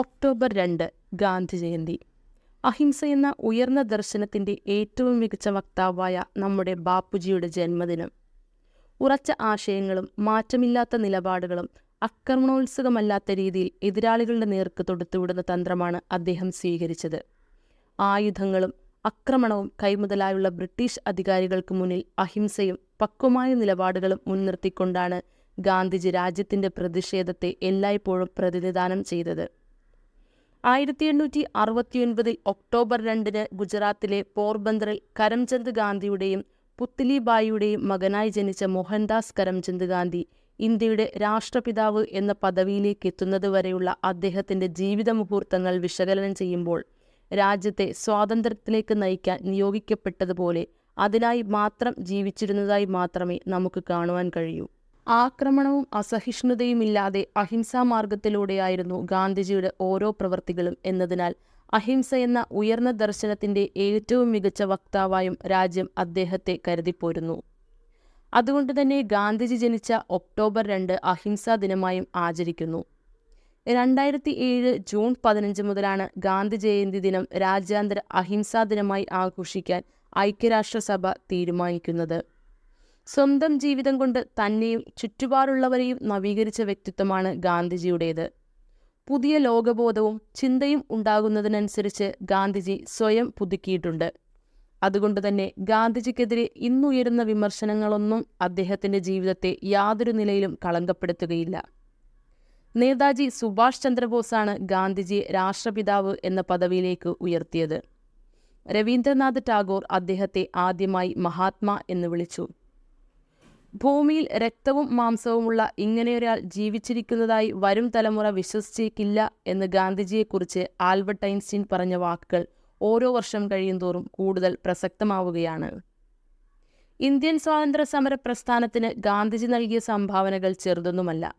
October രണ്ട് ഗാന്ധി ജയന്തി. അഹിംസ എന്ന ഉയർന്ന ദർശനത്തിന്റെ ഏറ്റവും മികച്ച വക്താവായ നമ്മുടെ ബാപ്പുജിയുടെ ജന്മദിനം. ഉറച്ച ആശയങ്ങളും മാറ്റമില്ലാത്ത നിലപാടുകളും അക്രമണോത്സുകമല്ലാത്ത രീതിയിൽ എതിരാളികളുടെ നേർക്ക് തൊടുത്തുവിടുന്ന തന്ത്രമാണ് അദ്ദേഹം സ്വീകരിച്ചത്. ആയുധങ്ങളും അക്രമണവും കൈമുതലായുള്ള ബ്രിട്ടീഷ് അധികാരികൾക്ക് മുന്നിൽ അഹിംസയും പക്വമായ നിലപാടുകളും മുൻനിർത്തിക്കൊണ്ടാണ് ഗാന്ധിജി രാജ്യത്തിന്റെ പ്രതിഷേധത്തെ എല്ലായ്പ്പോഴും പ്രതിനിധാനം ചെയ്തത്. ആയിരത്തി എണ്ണൂറ്റി അറുപത്തിയൊൻപതിൽ ഒക്ടോബർ രണ്ടിന് ഗുജറാത്തിലെ പോർബന്ദറിൽ കരംചന്ദ് ഗാന്ധിയുടെയും പുത്ലിബായിയുടെയും മകനായി ജനിച്ച മോഹൻദാസ് കരംചന്ദ് ഗാന്ധി ഇന്ത്യയുടെ രാഷ്ട്രപിതാവ് എന്ന പദവിയിലേക്ക് എത്തുന്നതുവരെയുള്ള അദ്ദേഹത്തിന്റെ ജീവിത മുഹൂർത്തങ്ങൾ വിശകലനം ചെയ്യുമ്പോൾ രാജ്യത്തെ സ്വാതന്ത്ര്യത്തിലേക്ക് നയിക്കാൻ നിയോഗിക്കപ്പെട്ടതുപോലെ അതിനായി മാത്രം ജീവിച്ചിരുന്നതായി മാത്രമേ നമുക്ക് കാണുവാൻ കഴിയൂ. ആക്രമണവും അസഹിഷ്ണുതയുമില്ലാതെ അഹിംസാ മാർഗത്തിലൂടെയായിരുന്നു ഗാന്ധിജിയുടെ ഓരോ പ്രവൃത്തികളും എന്നതിനാൽ അഹിംസ എന്ന ഉയർന്ന ദർശനത്തിന്റെ ഏറ്റവും മികച്ച വക്താവായും രാജ്യം അദ്ദേഹത്തെ കരുതിപ്പോരുന്നു. അതുകൊണ്ട് തന്നെ ഗാന്ധിജി ജനിച്ച ഒക്ടോബർ രണ്ട് അഹിംസാ ദിനമായും ആചരിക്കുന്നു. രണ്ടായിരത്തി ഏഴ് ജൂൺ പതിനഞ്ച് മുതലാണ് ഗാന്ധി ജയന്തി ദിനം രാജ്യാന്തര അഹിംസാ ദിനമായി ആഘോഷിക്കാൻ ഐക്യരാഷ്ട്രസഭ തീരുമാനിക്കുന്നത്. സ്വന്തം ജീവിതം കൊണ്ട് തന്നെയും ചുറ്റുപാടുള്ളവരെയും നവീകരിച്ച വ്യക്തിത്വമാണ് ഗാന്ധിജിയുടേത്. പുതിയ ലോകബോധവും ചിന്തയും ഉണ്ടാകുന്നതിനനുസരിച്ച് ഗാന്ധിജി സ്വയം പുതുക്കിയിട്ടുണ്ട്. അതുകൊണ്ട് തന്നെ ഗാന്ധിജിക്കെതിരെ ഇന്നുയരുന്ന വിമർശനങ്ങളൊന്നും അദ്ദേഹത്തിന്റെ ജീവിതത്തെ യാതൊരു നിലയിലും കളങ്കപ്പെടുത്തുകയില്ല. നേതാജി സുഭാഷ് ചന്ദ്രബോസാണ് ഗാന്ധിജിയെ രാഷ്ട്രപിതാവ് എന്ന പദവിയിലേക്ക് ഉയർത്തിയത്. രവീന്ദ്രനാഥ് ടാഗോർ അദ്ദേഹത്തെ ആദ്യമായി മഹാത്മാ എന്ന് വിളിച്ചു. ഭൂമിയിൽ രക്തവും മാംസവുമുള്ള ഇങ്ങനെയൊരാൾ ജീവിച്ചിരിക്കുന്നതായി വരും തലമുറ വിശ്വസിച്ചേക്കില്ല എന്ന് ഗാന്ധിജിയെക്കുറിച്ച് ആൽബർട്ട് ഐൻസ്റ്റീൻ പറഞ്ഞ വാക്കുകൾ ഓരോ വർഷം കഴിയുന്തോറും കൂടുതൽ പ്രസക്തമാവുകയാണ്. ഇന്ത്യൻ സ്വാതന്ത്ര്യ സമര പ്രസ്ഥാനത്തിന് ഗാന്ധിജി നൽകിയ സംഭാവനകൾ ചെറുതൊന്നുമല്ല.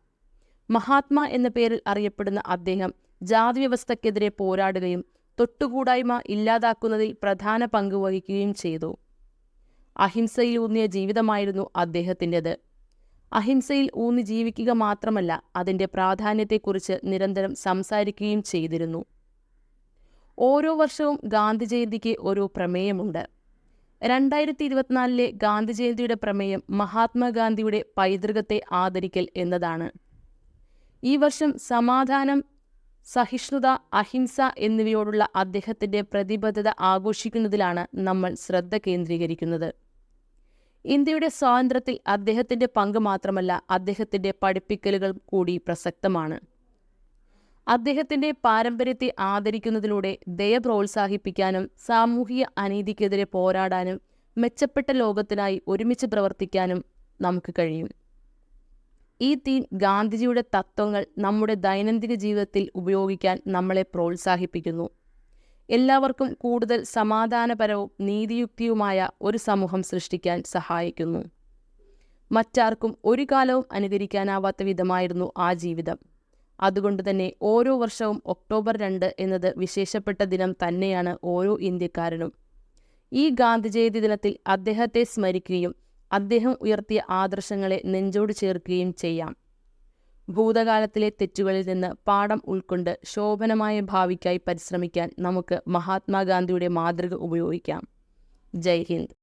മഹാത്മാ എന്ന പേരിൽ അറിയപ്പെടുന്ന അദ്ദേഹം ജാതി വ്യവസ്ഥക്കെതിരെ പോരാടുകയും തൊട്ടുകൂടായ്മ ഇല്ലാതാക്കുന്നതിൽ പ്രധാന പങ്ക് വഹിക്കുകയും ചെയ്തു. അഹിംസയിൽ ഊന്നിയ ജീവിതമായിരുന്നു അദ്ദേഹത്തിന്റെത്. അഹിംസയിൽ ഊന്നി ജീവിക്കുക മാത്രമല്ല അതിന്റെ പ്രാധാന്യത്തെക്കുറിച്ച് നിരന്തരം സംസാരിക്കുകയും ചെയ്തിരുന്നു. ഓരോ വർഷവും ഗാന്ധി ജയന്തിക്ക് ഒരു പ്രമേയമുണ്ട്. രണ്ടായിരത്തി ഇരുപത്തിനാലിലെ ഗാന്ധി ജയന്തിയുടെ പ്രമേയം മഹാത്മാഗാന്ധിയുടെ പൈതൃകത്തെ ആദരിക്കൽ എന്നതാണ്. ഈ വർഷം സമാധാനം സഹിഷ്ണുത അഹിംസ എന്നിവയോടുള്ള അദ്ദേഹത്തിന്റെ പ്രതിബദ്ധത ആഘോഷിക്കുന്നതിലാണ് നമ്മൾ ശ്രദ്ധ കേന്ദ്രീകരിക്കുന്നത്. ഇന്ത്യയുടെ സ്വാതന്ത്ര്യത്തിൽ അദ്ദേഹത്തിന്റെ പങ്ക് മാത്രമല്ല അദ്ദേഹത്തിന്റെ പഠിപ്പിക്കലുകൾ കൂടി പ്രസക്തമാണ്. അദ്ദേഹത്തിന്റെ പാരമ്പര്യത്തെ ആദരിക്കുന്നതിലൂടെ ദയ പ്രോത്സാഹിപ്പിക്കാനും സാമൂഹിക അനീതിക്കെതിരെ പോരാടാനും മെച്ചപ്പെട്ട ലോകത്തിനായി ഒരുമിച്ച് പ്രവർത്തിക്കാനും നമുക്ക് കഴിയും. ഈ തീം ഗാന്ധിജിയുടെ തത്വങ്ങൾ നമ്മുടെ ദൈനംദിന ജീവിതത്തിൽ ഉപയോഗിക്കാൻ നമ്മളെ പ്രോത്സാഹിപ്പിക്കുന്നു. എല്ലാവർക്കും കൂടുതൽ സമാധാനപരവും നീതിയുക്തിയുമായ ഒരു സമൂഹം സൃഷ്ടിക്കാൻ സഹായിക്കുന്നു. മറ്റാർക്കും ഒരു കാലവും അനുകരിക്കാനാവാത്ത വിധമായിരുന്നു ആ ജീവിതം. അതുകൊണ്ട് തന്നെ ഓരോ വർഷവും ഒക്ടോബർ രണ്ട് എന്നത് വിശേഷപ്പെട്ട ദിനം തന്നെയാണ് ഓരോ ഇന്ത്യക്കാരനും. ഈ ഗാന്ധി ജയന്തി ദിനത്തിൽ അദ്ദേഹത്തെ സ്മരിക്കുകയും അദ്ദേഹം ഉയർത്തിയ ആദർശങ്ങളെ നെഞ്ചോട് ചേർക്കുകയും ചെയ്യാം. ഭൂതകാലത്തിലെ തെറ്റുകളിൽ നിന്ന് പാഠം ഉൾക്കൊണ്ട് ശോഭനമായ ഭാവിക്കായി പരിശ്രമിക്കാൻ നമുക്ക് മഹാത്മാഗാന്ധിയുടെ മാതൃക ഉപയോഗിക്കാം. ജയ് ഹിന്ദ്.